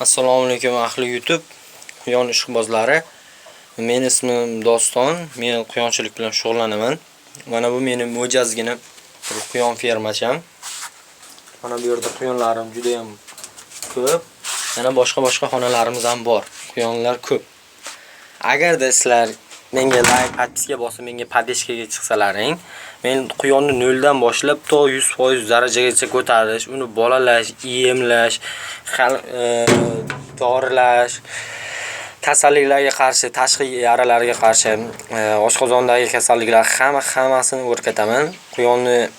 Assalomu alaykum ahli YouTube quyon ishqibozlari. Meni ismim Doston. Men quyonchilik bilan shug'ullanaman. Mana bu meni mo'jazgina bir quyon fermacham. Mana bu yerda quyonlarim juda ham ko'p. Yana boshqa-boshqa xonalarimiz ham bor. Quyonlar ko'p. Agarda sizlar menga like, подписка bosib, menga podeshkaga chiqsalaring, men quyonni noldan boshlab to 100% darajagacha ko'tarish, uni bolalash, emlash, e, dorilash, kasalliklarga qarshi, tashqi yaralarga qarshi, e, oshqozondagi kasalliklar hamma hammasini o'rgataman. Quyonni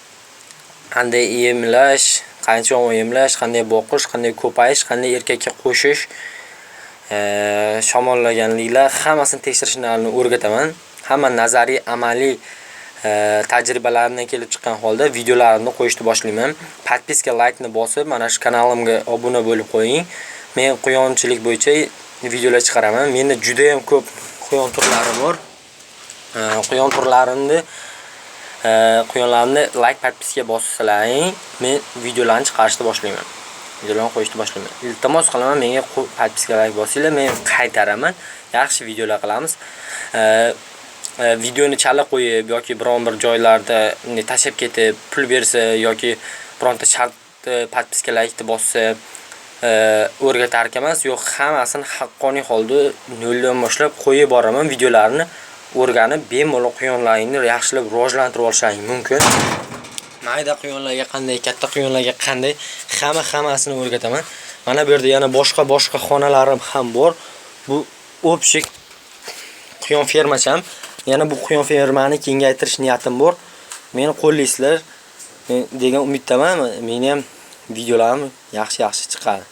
qanday emlash, qancha emlash, qanday boqish, qanday ko'payish, qanday erkakka qo'shish shamollaganliklar hammasini tekshirishlarni o'rgataman. Hamma nazariy, amaliy e, tajribalardan kelib chiqqan holda videolarimni qo'yishni boshlayman. Podpiska, laykni bosib, mana shu kanalimga obuna bo'lib qo'ying. Men quyonchilik bo'yicha videolar chiqaraman. Menda juda ham ko'p quyon turlari bor. Quyon turlarimni e, quyonlarni like, podpiska bossalaring, men videolarni chiqarishni boshlayman. Videolarni qo'yishni boshlayman. Iltimos qilaman menga подпискаlarga like bosinglar, men qaytaraman. Yaxshi videolar qilamiz. E, videoni chala qo'yib yoki biron bir joylarda tashab ketib pul bersa yoki bironta shart e, podpiska like bossa e, o'rgatar emas, yo'q hammasini haqqoniy holda noldan boshlab qo'yib boraman videolarini o'rganib bemalol quyonlaringni yaxshilab rivojlantirib olishlaring mumkin. Mayda quyonlarga qanday, katta quyonlarga qanday, hamma hammasini o'rgataman. Mana bu yerda yana boshqa-boshqa xonalarim ham bor. Bu obshik quyon fermacham. Yana bu quyon fermani kengaytirish niyatim bor. Meni qo'llaysizlar. Degan umiddaman. Meni ham videolarim yaxshi-yaxshi chiqadi.